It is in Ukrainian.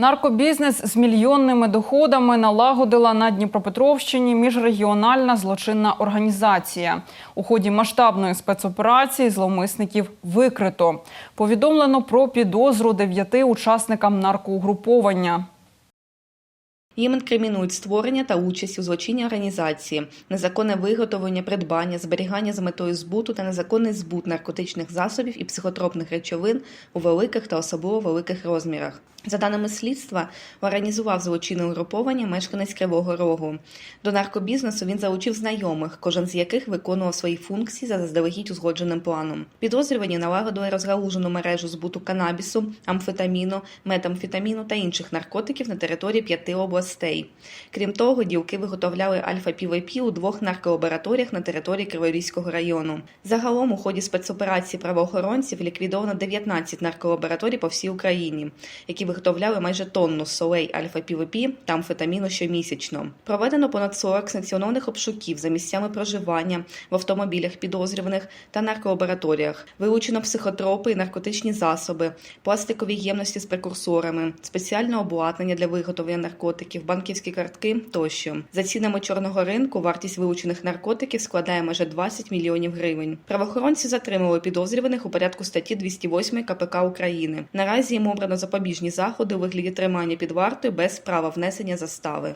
Наркобізнес з мільйонними доходами налагодила на Дніпропетровщині міжрегіональна злочинна організація. У ході масштабної спецоперації зловмисників викрито. Повідомлено про підозру дев'яти учасникам наркоугруповання. Їм інкримінують створення та участь у злочинній організації, незаконне виготовлення, придбання, зберігання з метою збуту та незаконний збут наркотичних засобів і психотропних речовин у великих та особливо великих розмірах. За даними слідства, організував злочинне угруповання мешканець Кривого Рогу. До наркобізнесу він залучив знайомих, кожен з яких виконував свої функції за заздалегідь узгодженим планом. Підозрювані налагодили розгалужену мережу збуту канабісу, амфетаміну, метамфетаміну та інших наркотиків на території п'яти областей. Крім того, ділки виготовляли альфа-півепі у двох нарколабораторіях на території Криворізького району. Загалом у ході спецоперації правоохоронців ліквідовано 19 нарколабораторій по всій Україні, які виготовляли майже тонну солей альфа-півепі та амфетаміну щомісячно. Проведено понад 40 санкціонованих обшуків за місцями проживання в автомобілях підозрюваних та нарколабораторіях. Вилучено психотропи і наркотичні засоби, пластикові ємності з прекурсорами, спеціальне обладнання для виготовлення наркотиків, банківські картки тощо. За цінами чорного ринку вартість вилучених наркотиків складає майже 20 мільйонів гривень. Правоохоронці затримали підозрюваних у порядку статті 208 КПК України. Наразі їм обрано запобіжні заходи у вигляді тримання під вартою без права внесення застави.